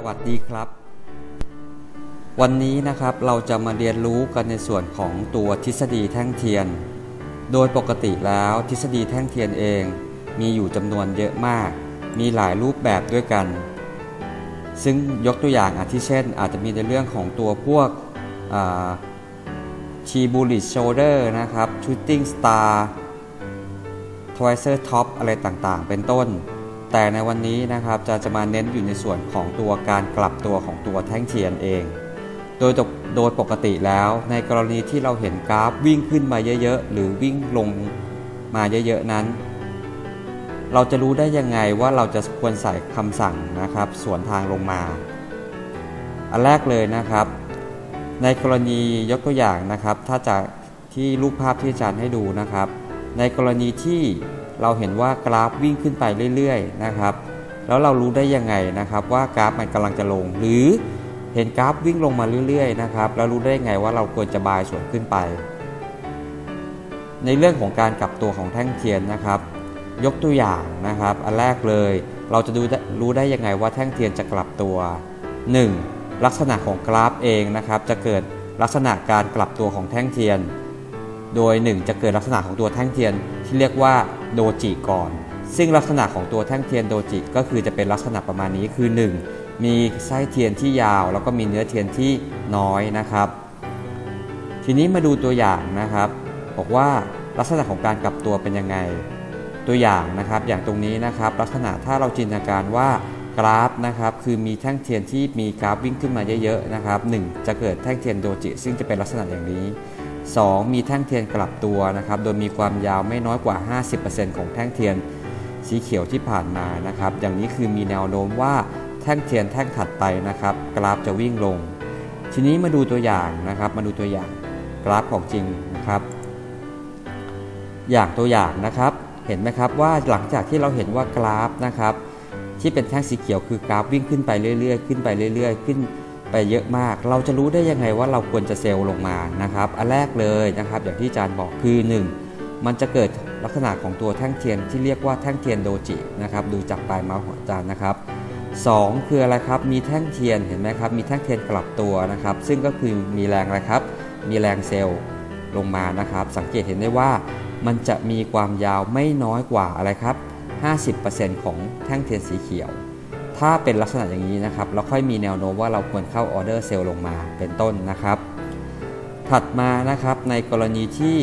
สวัสดีครับ วันนี้นะครับเราจะมาเรียนรู้กันในส่วนของตัวทฤษฎีแท่งเทียน โดยปกติแล้วทฤษฎีแท่งเทียนเอง มีอยู่จำนวนเยอะมาก มีหลายรูปแบบด้วยกัน ซึ่งยกตัวอย่างอาทิเช่น อาจจะมีในเรื่องของตัวพวกชีบูลิชโชเดอร์นะครับชูตติ้งสตาร์ทวเซอร์ท็อปอะไรต่างๆ เป็นต้น แต่ในวันนี้นะครับจะจะมาเน้นอยู่ในส่วนของตัวการกลับตัวของตัวแท่งเทียนเอง โดยโดยปกติแล้วในกรณีที่เราเห็นกราฟวิ่งขึ้นมาเยอะๆ หรือวิ่งลงมาเยอะๆนั้น เราจะรู้ได้ยังไงว่าเราจะควรใส่คำสั่งนะครับสวนทางลงมา อันแรกเลยนะครับ ในกรณียกตัวอย่างนะครับ ถ้าจากที่รูปภาพที่อาจารย์ให้ดูนะครับ ในกรณีที่ เราเห็นว่ากราฟวิ่งขึ้นไปเรื่อยๆนะครับ แล้วเรารู้ได้ยังไงนะครับ ว่ากราฟมันกำลังจะลง หรือเห็นกราฟวิ่งลงมาเรื่อยๆนะครับแล้วรู้ได้ยังไงว่าเราควรจะบายส่วนขึ้นไป ในเรื่องของการกลับตัวของแท่งเทียนนะครับ ยกตัวอย่างนะครับ อันแรกเลย เราจะดูรู้ได้ยังไงว่าแท่งเทียนจะกลับตัว 1. ลักษณะของกราฟเองนะครับ จะเกิดลักษณะการกลับตัวของแท่งเทียน โดย 1 จะเกิดลักษณะของตัวแท่งเทียนที่เรียกว่าโดจิก่อน ซึ่งลักษณะของตัวแท่งเทียนโดจิก็คือจะเป็นลักษณะประมาณนี้คือ 1. มีไส้เทียนที่ยาว แล้วก็มีเนื้อเทียนที่น้อยนะครับ ทีนี้มาดูตัวอย่างนะครับ บอกว่าลักษณะของการกลับตัวเป็นยังไง ตัวอย่างนะครับอย่างตรงนี้นะครับ ลักษณะถ้าเราจินตนาการว่ากราฟนะครับคือมีแท่งเทียนที่มีกราฟวิ่งขึ้นมาเยอะๆนะครับ 1. จะเกิดแท่งเทียนโดจิ ซึ่งจะเป็นลักษณะอย่างนี้ 2. มีแท่งเทียนกลับตัวนะครับ โดยมีความยาวไม่น้อยกว่า 50%ของแท่งเทียนสีเขียวที่ผ่านมานะครับ อย่างนี้คือมีแนวโน้มว่าแท่งเทียนแท่งถัดไปนะครับ กราฟจะวิ่งลง ทีนี้มาดูตัวอย่างนะครับ มาดูตัวอย่างกราฟของจริงนะครับ อย่างตัวอย่างนะครับ เห็นไหมครับว่าหลังจากที่เราเห็นว่ากราฟนะครับ ที่เป็นแท่งสีเขียวคือกราฟวิ่งขึ้นไปเรื่อยๆ ขึ้นไปเรื่อยๆ ขึ้น ไปเยอะมาก เราจะรู้ได้ยังไงว่าเราควรจะเซลล์ลงมานะครับอันแรกเลยนะครับอย่างที่อาจารย์บอกคือ 1. มันจะเกิดลักษณะของตัวแท่งเทียนที่เรียกว่าแท่งเทียนโดจินะครับดูจากปลายเมาส์ของอาจารย์นะครับ 2. คืออะไรครับมีแท่งเทียนเห็นไหมครับมีแท่งเทียนกลับตัวนะครับ ซึ่งก็คือมีแรงอะไรครับ มีแรงเซลล์ลงมานะครับ สังเกตเห็นได้ว่ามันจะมีความยาวไม่น้อยกว่าอะไรครับ 50%ของแท่งเทียนสีเขียว ถ้าเป็นลักษณะอย่างนี้นะครับ เราค่อยมีแนวโน้มว่าเราควรเข้าออเดอร์เซลล์ลงมาเป็นต้นนะครับ ถัดมานะครับในกรณีที่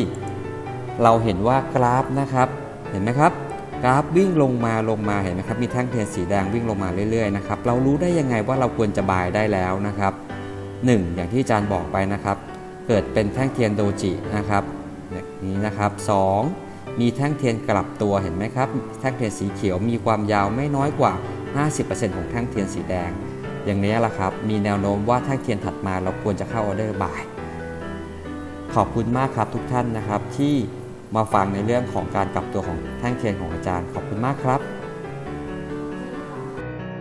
เราเห็นว่ากราฟนะครับเห็นไหมครับกราฟวิ่งลงมาลงมาเห็นไหมครับมีแท่งเทียนสีแดงวิ่งลงมาเรื่อยๆนะครับเรารู้ได้ยังไงว่าเราควรจะบายได้แล้วนะครับ 1. อย่างที่อาจารย์บอกไปนะครับ เกิดเป็นแท่งเทียนโดจินะครับนี้นะครับ 2. มีแท่งเทียนกลับตัวเห็นไหมครับ แท่งเทียนสีเขียวมีความยาวไม่น้อยกว่า 50%ของแท่งเทียนสีแดง อย่างนี้แหละครับ มีแนวโน้มว่าแท่งเทียนถัดมาเราควรจะเข้าออเดอร์บ่าย ขอบคุณมากครับทุกท่านนะครับที่มาฟังในเรื่องของการกลับตัวของแท่งเทียนของอาจารย์ ขอบคุณมากครับ